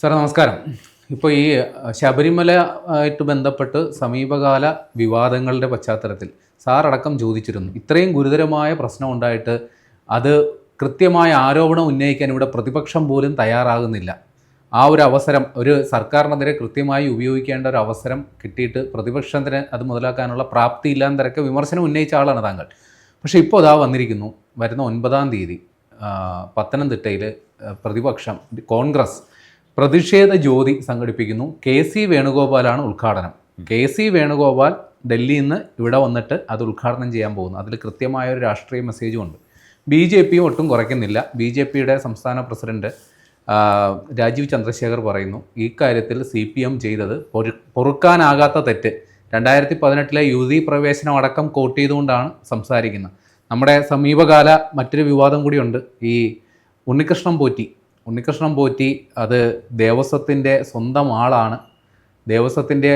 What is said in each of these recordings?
Sir നമസ്കാരം. ഇപ്പോൾ ഈ ശബരിമല ആയിട്ട് ബന്ധപ്പെട്ട് സമീപകാല വിവാദങ്ങളുടെ പശ്ചാത്തലത്തിൽ സാർ അടക്കം ചോദിച്ചിരുന്നു. ഇത്രയും ഗുരുതരമായ പ്രശ്നം ഉണ്ടായിട്ട് അത് കൃത്യമായ ആരോപണം ഉന്നയിക്കാൻ ഇവിടെ പ്രതിപക്ഷം പോലും തയ്യാറാകുന്നില്ല. ആ ഒരു അവസരം ഒരു സർക്കാരിനെതിരെ കൃത്യമായി ഉപയോഗിക്കേണ്ട ഒരു അവസരം കിട്ടിയിട്ട് പ്രതിപക്ഷത്തിന് അത് മുതലാക്കാനുള്ള പ്രാപ്തി ഇല്ലാന്ന് തരക്കെ വിമർശനം ഉന്നയിച്ച ആളാണ് താങ്കൾ. പക്ഷേ ഇപ്പോൾ അതാ വന്നിരിക്കുന്നു വരുന്ന ഒൻപതാം തീയതി പത്തനംതിട്ടയിൽ പ്രതിപക്ഷം കോൺഗ്രസ് പ്രതിഷേധ ജ്യോതി സംഘടിപ്പിക്കുന്നു. കെ സി വേണുഗോപാലാണ് ഉദ്ഘാടനം. കെ സി വേണുഗോപാൽ ഡൽഹിയിൽ നിന്ന് ഇവിടെ വന്നിട്ട് അത് ഉദ്ഘാടനം ചെയ്യാൻ പോകുന്നു. അതിൽ കൃത്യമായ ഒരു രാഷ്ട്രീയ മെസ്സേജും ഉണ്ട്. ബി ജെ പിയും ഒട്ടും കുറയ്ക്കുന്നില്ല. ബി ജെ പിയുടെ സംസ്ഥാന പ്രസിഡന്റ് രാജീവ് ചന്ദ്രശേഖർ പറയുന്നു ഈ കാര്യത്തിൽ സി പി എം ചെയ്തത് പൊരു പൊറുക്കാനാകാത്ത തെറ്റ്. രണ്ടായിരത്തി പതിനെട്ടിലെ യുവതി പ്രവേശനം അടക്കം കോട്ട് ചെയ്തുകൊണ്ടാണ് സംസാരിക്കുന്നത്. നമ്മുടെ സമീപകാല മറ്റൊരു വിവാദം കൂടിയുണ്ട്. ഈ ഉണ്ണികൃഷ്ണൻ പോറ്റി ഉണ്ണികൃഷ്ണൻ പോറ്റി അത് ദേവസ്വത്തിന്റെ സ്വന്തം ആളാണ്. ദേവസ്വത്തിന്റെ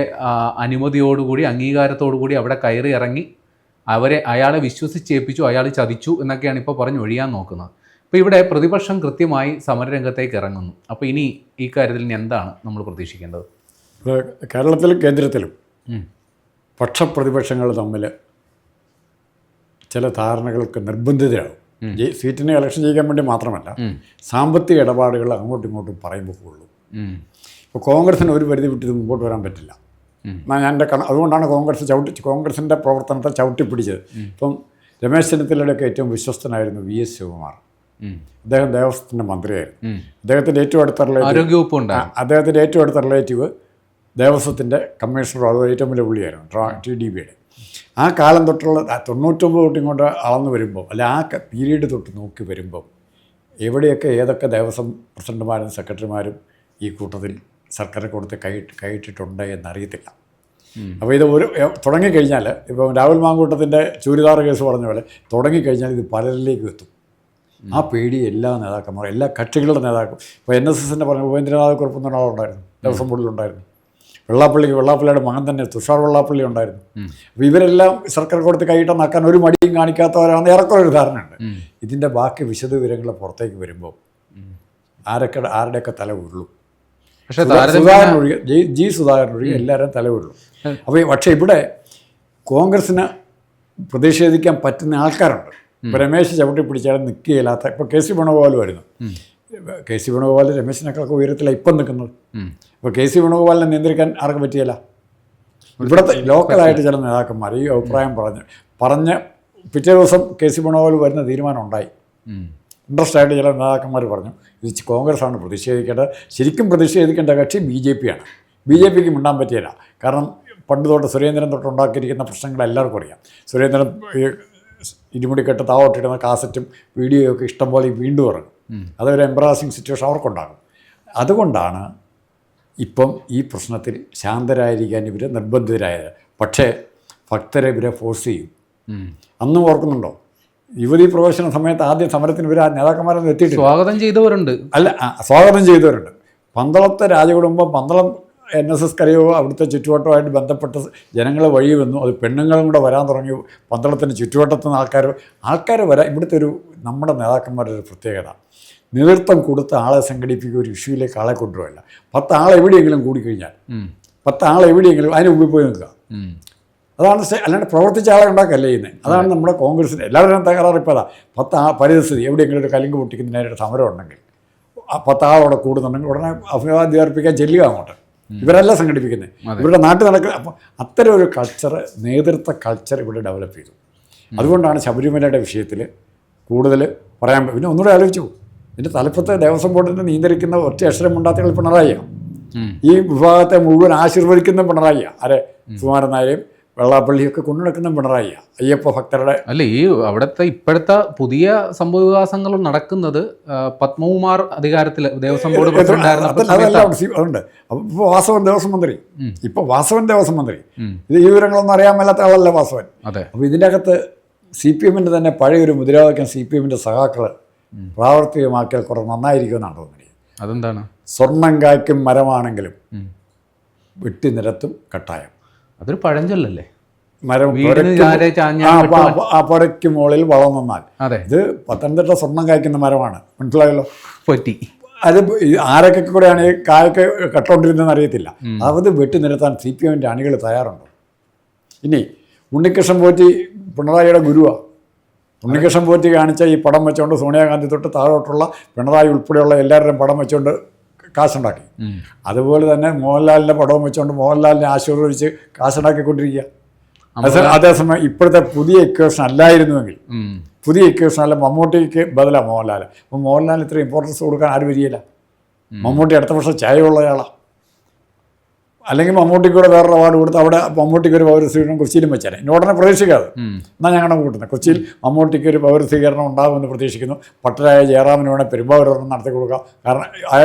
അനുമതിയോടുകൂടി അംഗീകാരത്തോടുകൂടി അവിടെ കയറി ഇറങ്ങി അവരെ അയാളെ വിശ്വസിച്ചേൽപ്പിച്ചു അയാൾ ചതിച്ചു എന്നൊക്കെയാണ് ഇപ്പോൾ പറഞ്ഞ് ഒഴിയാൻ നോക്കുന്നത്. അപ്പോൾ ഇവിടെ പ്രതിപക്ഷം കൃത്യമായി സമരരംഗത്തേക്ക് ഇറങ്ങുന്നു. അപ്പോൾ ഇനി ഈ കാര്യത്തിൽ ഇനി എന്താണ് നമ്മൾ പ്രതീക്ഷിക്കേണ്ടത്? കേരളത്തിലും കേന്ദ്രത്തിലും. പക്ഷപ്രതിപക്ഷങ്ങൾ തമ്മിൽ ചില ധാരണകൾക്ക് നിർബന്ധിതരാകും. സീറ്റിനെ ഇലക്ഷൻ ചെയ്യാൻ വേണ്ടി മാത്രമല്ല സാമ്പത്തിക ഇടപാടുകൾ അങ്ങോട്ടും ഇങ്ങോട്ടും പറയുമ്പോൾ പോകുള്ളൂ. ഇപ്പോൾ കോൺഗ്രസിന് ഒരു പരിധി വിട്ട് ഇത് മുമ്പോട്ട് വരാൻ പറ്റില്ല. ഞാൻ എന്റെ കണ അതുകൊണ്ടാണ് കോൺഗ്രസ് ചവിട്ടി കോൺഗ്രസിന്റെ പ്രവർത്തനത്തെ ചവിട്ടിപ്പിടിച്ചത്. ഇപ്പം രമേശ് ചെന്നിത്തലയുടെയൊക്കെ ഏറ്റവും വിശ്വസ്തനായിരുന്നു വി എസ് ശിവകുമാർ. അദ്ദേഹം ദേവസ്വത്തിന്റെ മന്ത്രിയായിരുന്നു. അദ്ദേഹത്തിന്റെ ഏറ്റവും അടുത്ത റിലേറ്റീവ് അദ്ദേഹത്തിന്റെ ഏറ്റവും അടുത്ത റിലേറ്റീവ് ദേവസ്വത്തിന്റെ കമ്മീഷണറോ അത് ഏറ്റവും വലിയ പുള്ളിയായിരുന്നു ടി ഡി ബിയുടെ. ആ കാലം തൊട്ടുള്ള തൊണ്ണൂറ്റൊമ്പത് തൊട്ട് ഇങ്ങോട്ട് അളന്ന് വരുമ്പോൾ അല്ല ആ പീരീഡ് തൊട്ട് നോക്കി വരുമ്പോൾ എവിടെയൊക്കെ ഏതൊക്കെ ദേവസ്വം പ്രസിഡന്റുമാരും സെക്രട്ടറിമാരും ഈ കൂട്ടത്തിൽ സർക്കാർ കൊടുത്ത് കൈ കൈയിട്ടിട്ടുണ്ട് എന്നറിയത്തില്ല. അപ്പോൾ ഇത് ഒരു തുടങ്ങിക്കഴിഞ്ഞാൽ ഇപ്പോൾ രാഹുൽ മാങ്കൂട്ടത്തിന്റെ ചൂരിദാർ കേസ് പറഞ്ഞ പോലെ തുടങ്ങിക്കഴിഞ്ഞാൽ ഇത് പലരിലേക്കും എത്തും. ആ പേടി എല്ലാ നേതാക്കന്മാരും എല്ലാ കക്ഷികളുടെ നേതാക്കളും ഇപ്പോൾ എൻ എസ് എസിന്റെ പറഞ്ഞ ഉപേന്ദ്രനാഥ് കുറുപ്പ് എന്ന ഒരാളുണ്ടായിരുന്നു ദേവസ്വം ബോർഡിലുണ്ടായിരുന്നു. വെള്ളാപ്പള്ളിക്ക് വെള്ളാപ്പള്ളിയുടെ മകൻ തന്നെ തുഷാർ വെള്ളാപ്പള്ളി ഉണ്ടായിരുന്നു. അപ്പോൾ ഇവരെല്ലാം സർക്കാർ കൊടുത്ത് കൈയിട്ട് നക്കാൻ ഒരു മടിയും കാണിക്കാത്തവരാണെന്ന് ഏറെക്കുറെ ഒരു ധാരണയുണ്ട്. ഇതിന്റെ ബാക്കി വിശദ വിവരങ്ങൾ പുറത്തേക്ക് വരുമ്പോൾ ആരൊക്കെ ആരുടെയൊക്കെ തല ഉരുളും പക്ഷേ സുധാകരൻ ഒഴികെ ജി ജി സുധാകരൻ ഒഴികെ എല്ലാവരും തല ഉരുളും അപ്പോൾ പക്ഷേ ഇവിടെ കോൺഗ്രസ്സിന് പ്രതിഷേധിക്കാൻ പറ്റുന്ന ആൾക്കാരുണ്ട്. രമേശ് ചവിട്ടി പിടിച്ചാലും നിൽക്കുകയില്ലാത്ത ഇപ്പോൾ കെ സി വേണുഗോപാൽ വരുന്നു കെ സി വേണുഗോപാൽ രമേശിനേക്കാളൊക്കെ ഉയരത്തിലാണ് ഇപ്പം നിൽക്കുന്നത്. അപ്പോൾ കെ സി വേണുഗോപാലിനെ നിയന്ത്രിക്കാൻ ആർക്കും പറ്റിയല്ല? ഇവിടുത്തെ ലോക്കലായിട്ട് ചില നേതാക്കന്മാർ ഈ അഭിപ്രായം പറഞ്ഞ് പറഞ്ഞ് പിറ്റേ ദിവസം കെ സി വേണുഗോപാൽ വരുന്ന തീരുമാനം ഉണ്ടായി. ഇൻട്രസ്റ്റ് ആയിട്ട് ചില നേതാക്കന്മാർ പറഞ്ഞു ഇത് കോൺഗ്രസ്സാണ് പ്രതിഷേധിക്കേണ്ടത്. ശരിക്കും പ്രതിഷേധിക്കേണ്ട കക്ഷി ബി ജെ പിയാണ്. ബി ജെ പിക്ക് മിണ്ടാൻ പറ്റിയില്ല. കാരണം പണ്ട് തൊട്ട് സുരേന്ദ്രൻ തൊട്ട് ഉണ്ടാക്കിയിരിക്കുന്ന പ്രശ്നങ്ങൾ എല്ലാവർക്കും അറിയാം. സുരേന്ദ്രൻ ഇരുമുടിക്കെട്ട് താവോട്ടിടുന്ന കാസറ്റും വീഡിയോയൊക്കെ ഒക്കെ ഇഷ്ടംപോലെ വീണ്ടും ഇറങ്ങും. അതൊരു എംബ്രാസിങ് സിറ്റുവേഷൻ അവർക്കുണ്ടാകും. അതുകൊണ്ടാണ് ഇപ്പം ഈ പ്രശ്നത്തിൽ ശാന്തരായിരിക്കാൻ ഇവർ നിർബന്ധിതരായത്. പക്ഷേ ഭക്തരെ ഇവരെ ഫോഴ്സ് ചെയ്യും. അന്നും ഓർക്കുന്നുണ്ടോ? യുവതി പ്രവേശന സമയത്ത് ആദ്യം സമരത്തിന് ഇവർ ആ നേതാക്കന്മാരൊന്നും എത്തിയിട്ടില്ല. സ്വാഗതം ചെയ്തവരുണ്ട്. അല്ല സ്വാഗതം ചെയ്തവരുണ്ട്. പന്തളത്തെ രാജകുടുംബം പന്തളം എൻ എസ് എസ് കരയോ അവിടുത്തെ ചുറ്റുവട്ടമായിട്ട് ബന്ധപ്പെട്ട ജനങ്ങൾ വഴി വന്നു. അത് പെണ്ണുങ്ങളും കൂടെ വരാൻ തുടങ്ങി. പന്തളത്തിന് ചുറ്റുവട്ടത്തു നിന്ന് ആൾക്കാർ ആൾക്കാർ വരാൻ ഇവിടുത്തെ ഒരു നമ്മുടെ നേതാക്കന്മാരുടെ ഒരു പ്രത്യേകത. നേതൃത്വം കൊടുത്ത് ആളെ സംഘടിപ്പിക്കുക ഒരു ഇഷ്യൂയിലേക്ക് ആളെ കൊണ്ടുവരില്ല. പത്ത് ആൾ എവിടെയെങ്കിലും കൂടിക്കഴിഞ്ഞാൽ. പത്ത് ആൾ എവിടെയെങ്കിലും അതിന് മുമ്പിൽ പോയി നിൽക്കുക. അതാണ് അല്ലാണ്ട് പ്രവർത്തിച്ച ആളെ ഉണ്ടാക്കല്ലേ ചെയ്യുന്നത് അതാണ് നമ്മുടെ കോൺഗ്രസിന് എല്ലാവരും തകരാറ് ഇപ്പോൾ അതാ പത്ത് ആ പരിസ്ഥിതി എവിടെയെങ്കിലും ഒരു കലിങ്ക് പൊട്ടിക്കുന്നതിനായിട്ട് സമരം ഉണ്ടെങ്കിൽ ആ പത്താളവിടെ കൂടുന്നുണ്ടെങ്കിൽ ഉടനെ അഭിവാദ്യം അർപ്പിക്കാൻ ചെല്ലുക അങ്ങോട്ട്. ഇവരല്ല സംഘടിപ്പിക്കുന്നത് ഇവരുടെ നാട്ടിൽ നടക്കുന്ന അപ്പം അത്തരം ഒരു കൾച്ചർ നേതൃത്വ കൾച്ചർ ഇവിടെ ഡെവലപ്പ് ചെയ്തു. അതുകൊണ്ടാണ് ശബരിമലയുടെ വിഷയത്തിൽ കൂടുതൽ പറയാൻ പിന്നെ ഒന്നുകൂടെ ആലോചിച്ചു. ഇതിന്റെ തലപ്പത്ത് ദേവസ്വം ബോർഡിനെ നിയന്ത്രിക്കുന്ന ഒറ്റ അക്ഷരം ഉണ്ടാത്തികൾ പിണറായിയാണ് ഈ വിഭാഗത്തെ മുഴുവൻ ആശീർവദിക്കുന്ന പിണറായിയാണ് ആരെ? സുമാരൻ വെള്ളാപ്പള്ളിയൊക്കെ കൊണ്ടുനടക്കുന്ന പിണറായിയാണ് അയ്യപ്പ ഭക്തരുടെ അല്ല ഈ അവിടുത്തെ ഇപ്പോഴത്തെ പുതിയ സംഭവവികാസങ്ങൾ നടക്കുന്നത് പത്മകുമാർ അധികാരത്തിൽ ദേവസ്വം ബോർഡ് അതുണ്ട്. അപ്പോൾ വാസവൻ ദേവസ്വം മന്ത്രി. ഇപ്പൊ ഇപ്പോൾ വാസവൻ ദേവസ്വം മന്ത്രി. ഇത് ഈ വിവരങ്ങളൊന്നും അറിയാൻ മേലാത്ത ആളല്ല വാസവൻ. അതെ. അപ്പോൾ ഇതിന്റെ അകത്ത് സി പി എമ്മിന്റെ തന്നെ പഴയൊരു മുദ്രാവാക്യം സി പി എമ്മിന്റെ സഹാക്കൾ പ്രാവർത്തികമാക്കിയാൽ കുറേ നന്നായിരിക്കുമെന്നാണ് തോന്നുന്നത്. അതെന്താണ്? സ്വർണം കായ്ക്കും മരമാണെങ്കിലും വെട്ടിനിരത്തും വെട്ടി നിരത്തും കട്ടായം. അതൊരു പഴഞ്ചൊല്ലല്ലേ? മരം ആ, പുരയ്ക്ക് മുകളിൽ വളം നിന്നാൽ. അതെ. ഇത് പത്തനംതിട്ട സ്വർണം കായ്ക്കുന്ന മരമാണ്. മനസ്സിലായല്ലോ? പറ്റി. അത് ആരൊക്കെ കൂടെയാണ് ഈ കായൊക്കെ കട്ടുകൊണ്ടിരുന്നതെന്ന് അറിയത്തില്ല. അത് വെട്ടി നിരത്താൻ സി പി എമ്മിന്റെ അണികൾ തയ്യാറുണ്ടോ. ഇനി ഉണ്ണികൃഷ്ണൻ പോറ്റി പിണറായിയുടെ ഗുരുവാണ് ഉണ്ണികൃഷ്ണൻ പോറ്റി കാണിച്ച ഈ പടം വെച്ചുകൊണ്ട് സോണിയാഗാന്ധി തൊട്ട് താഴോട്ടുള്ള പിണറായി ഉൾപ്പെടെയുള്ള എല്ലാവരുടെയും പടം വെച്ചുകൊണ്ട് കാശുണ്ടാക്കി. അതുപോലെ തന്നെ മോഹൻലാലിന്റെ പടവും വെച്ചുകൊണ്ട് മോഹൻലാലിനെ ആശീർവദിച്ച് കാശുണ്ടാക്കിക്കൊണ്ടിരിക്കുക. അതേ- അതേസമയം ഇപ്പോഴത്തെ പുതിയ ഇക്വേഷൻ അല്ലായിരുന്നുവെങ്കിൽ പുതിയ ഇക്വേഷൻ അല്ല മമ്മൂട്ടിക്ക് ബദലാണ് മോഹൻലാൽ അപ്പോൾ മോഹൻലാൽ ഇത്ര ഇമ്പോർട്ടൻസ് കൊടുക്കാൻ ആരും വരികയില്ല? മമ്മൂട്ടി അടുത്ത വർഷം ചായയുള്ളയാളാണ് അല്ലെങ്കിൽ മമ്മൂട്ടിക്കൂടെ വേറൊരു അവാർഡ് കൊടുത്ത് അവിടെ മമ്മൂട്ടിക്ക് ഒരു പൗരസ്വീകരണം കൊച്ചിയിലും വെച്ചാൽ എന്നെ ഉടനെ പ്രതീക്ഷിക്കാതെ എന്നാൽ ഞങ്ങളുടെ കൂട്ടുന്നത് കൊച്ചിയിൽ മമ്മൂട്ടിക്ക് ഒരു പൗരസ്വീകരണം ഉണ്ടാകുമെന്ന് പ്രതീക്ഷിക്കുന്നു. പട്ടരായ ജയറാമിന് വേണേൽ പെരുമ്പാവൂരൊന്നും നടത്തി കൊടുക്കാം. കാരണം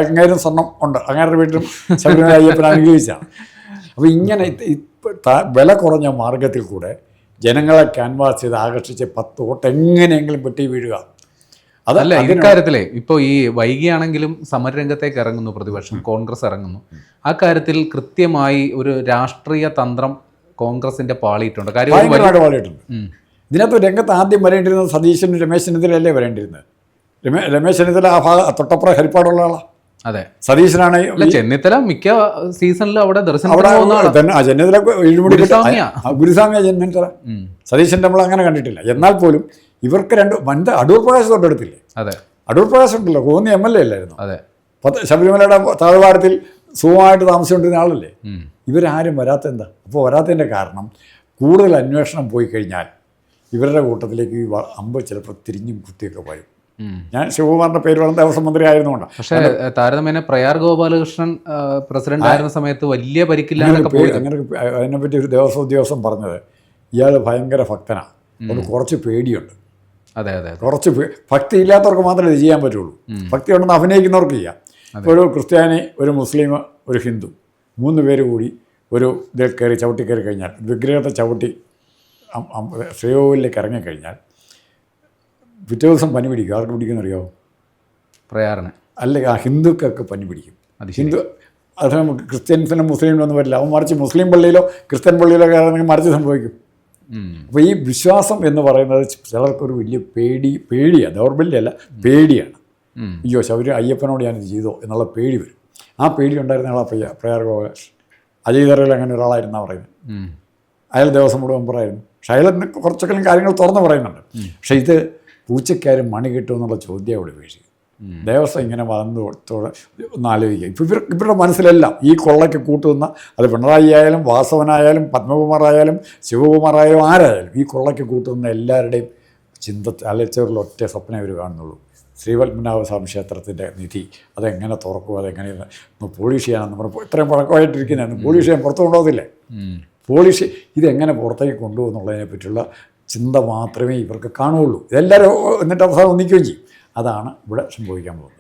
അങ്ങേരും സ്വർണം ഉണ്ട്. അങ്ങേരുടെ വീട്ടിലും ശബരിമല അയ്യപ്പൻ അനുഗ്രഹിച്ചാണ്. അപ്പോൾ ഇങ്ങനെ വില കുറഞ്ഞ മാർഗത്തിൽ കൂടെ ജനങ്ങളെ ക്യാൻവാസ് ചെയ്ത് ആകർഷിച്ച് പത്ത് വോട്ട് എങ്ങനെയെങ്കിലും പെട്ടി വീഴുക. അത് അല്ല അതിന് ഇക്കാര്യത്തിലെ ഇപ്പോൾ ഈ വൈകിയാണെങ്കിലും സമരരംഗത്തേക്ക് ഇറങ്ങുന്നു പ്രതിപക്ഷം കോൺഗ്രസ് ഇറങ്ങുന്നു. ആ കാര്യത്തിൽ കൃത്യമായി ഒരു രാഷ്ട്രീയ തന്ത്രം കോൺഗ്രസിന്റെ പാളിയിട്ടുണ്ട്. കാര്യം പാടിയിട്ടുണ്ട് ഇതിനകത്ത് രംഗത്ത് ആദ്യം വരേണ്ടിരുന്നത് സതീശനും രമേശ് ചെന്നിത്തലയല്ലേ വരേണ്ടിരുന്നത് രമേ രമേശ് ചെന്നിത്തല ആ ഭാഗം തൊട്ടപ്പുറം ഹരിപ്പാടുള്ള ആളാണ് അതെ. സതീശനാണ് ചെന്നിത്തല മിക്ക സീസണിലും അവിടെ ദർശനം ചെന്നിത്തല ഗുരുസ്വാമിയാ. ചെന്നിത്തല. സതീശൻ നമ്മൾ അങ്ങനെ കണ്ടിട്ടില്ല. എന്നാൽ പോലും ഇവർക്ക് രണ്ട് വനിത അടൂർ പ്രകാശ് തൊട്ടടുത്തില്ലേ? അതെ. അടൂർ പ്രകാശ് ഉണ്ടല്ലോ കോന്നി എം എൽ എ അല്ലായിരുന്നു? അതെ. ശബരിമലയുടെ താഴ്വാരത്തിൽ സുഖമായിട്ട് താമസിച്ചുകൊണ്ടിരുന്ന ആളല്ലേ. ഇവരാരും വരാത്ത എന്താ അപ്പോൾ വരാത്തതിന്റെ കാരണം കൂടുതൽ അന്വേഷണം പോയി കഴിഞ്ഞാൽ ഇവരുടെ കൂട്ടത്തിലേക്ക് ഈ അമ്പ് ചിലപ്പോൾ തിരിഞ്ഞും കുത്തിയൊക്കെ വരും. ഞാൻ ശിവകുമാറിന്റെ പേര് പറഞ്ഞ ദേവസ്വം മന്ത്രി ആയിരുന്നുകൊണ്ട് പക്ഷേ താരതമ്യേന പ്രയാർ ഗോപാലകൃഷ്ണൻ പ്രസിഡന്റ് ആയിരുന്ന സമയത്ത് വലിയ പരിക്കില്ല അങ്ങനെ അതിനെപ്പറ്റി ഒരു ദേവസ്വം ഉദ്യോഗസ്ഥൻ പറഞ്ഞത് ഇയാൾ ഭയങ്കര ഭക്തനാണ് അതുകൊണ്ട് കുറച്ച് പേടിയുണ്ട്. അതെ അതെ കുറച്ച് ഭക്തി ഇല്ലാത്തവർക്ക് മാത്രമേ ഇത് ചെയ്യാൻ പറ്റുള്ളൂ. ഭക്തി ഉണ്ടെന്ന് അഭിനയിക്കുന്നവർക്ക് ചെയ്യാം. ഒരു ക്രിസ്ത്യാനി ഒരു മുസ്ലിം ഒരു ഹിന്ദു മൂന്ന് പേര് കൂടി ഒരു ഇതിൽ കയറി ചവിട്ടി കയറി കഴിഞ്ഞാൽ വിഗ്രഹത്തെ ചവിട്ടി ശ്രീകോവിലേക്ക് ഇറങ്ങിക്കഴിഞ്ഞാൽ പിറ്റേ ദിവസം പനി പിടിക്കും. ആർക്ക് പിടിക്കുമെന്ന് അറിയാമോ പ്രയാറിന്. അല്ല ആ ഹിന്ദുക്കൾക്ക് പനി പിടിക്കും. അത് ഹിന്ദു അത് നമുക്ക് ക്രിസ്ത്യൻസിനും മുസ്ലിമിനും ഒന്നും വരില്ല. അവൻ മറിച്ച് മുസ്ലിം പള്ളിയിലോ ക്രിസ്ത്യൻ പള്ളിയിലോ കയറണമെങ്കിൽ മറിച്ച് സംഭവിക്കും. അപ്പോൾ ഈ വിശ്വാസം എന്ന് പറയുന്നത് ചിലർക്കൊരു വലിയ പേടി പേടിയാണ് ദൗർബല്യമല്ല പേടിയാണ്. അയ്യോ ശവര് അയ്യപ്പനോട് ഞാനിത് ചെയ്തോ എന്നുള്ള പേടി വരും. ആ പേടി ഉണ്ടായിരുന്ന ആളാ പ്രയ പ്രയാർ ഗോപാലകൃഷ്ണൻ. അജയ് തറയിൽ അങ്ങനെ ഒരാളായിരുന്നാണ് പറയുന്നത്. അയാൾ ദേവസ്വം ബോർഡ് മെമ്പറായിരുന്നു. പക്ഷേ അയാൾ കുറച്ചൊക്കെ കാര്യങ്ങൾ തുറന്ന് പറയുന്നുണ്ട്. പക്ഷേ ഇത് പൂച്ചക്കാരും മണി കിട്ടുമെന്നുള്ള ചോദ്യം അവിടെ വീഴ്ച ദേവസ്വം ഇങ്ങനെ വളർന്നു ഒന്ന് ആലോചിക്കുക. ഇപ്പം ഇവർ ഇവരുടെ മനസ്സിലെല്ലാം ഈ കൊള്ളയ്ക്ക് കൂട്ടുന്ന അത് പിണറായി ആയാലും വാസവനായാലും പത്മകുമാറായാലും ശിവകുമാറായാലും ആരായാലും ഈ കൊള്ളയ്ക്ക് കൂട്ടുന്ന എല്ലാവരുടെയും ചിന്ത അലച്ചവരിൽ ഒറ്റ സ്വപ്നം അവർ കാണുന്നുള്ളൂ. ശ്രീപത്മനാഭ സ്വാമി ക്ഷേത്രത്തിന്റെ നിധി. അതെങ്ങനെ തുറക്കും? അതെങ്ങനെ ഒന്ന് പോളിഷ് ചെയ്യാനെന്ന് പറഞ്ഞു ഇത്രയും പഴക്കമായിട്ടിരിക്കുന്നതാണ്. പോളിഷ് ചെയ്യാൻ പുറത്തു കൊണ്ടുപോകത്തില്ലേ. പോളിഷ് ഇതെങ്ങനെ പുറത്തേക്ക് കൊണ്ടുപോകുന്നുള്ളതിനെ പറ്റിയുള്ള ചിന്ത മാത്രമേ ഇവർക്ക് കാണുകയുള്ളൂ. ഇതെല്ലാവരും എന്നിട്ട് അവസാനം ഒന്നിക്കുകയും ചെയ്യും. അതാണ് ഇവിടെ സംഭവിക്കാൻ പോകുന്നത്.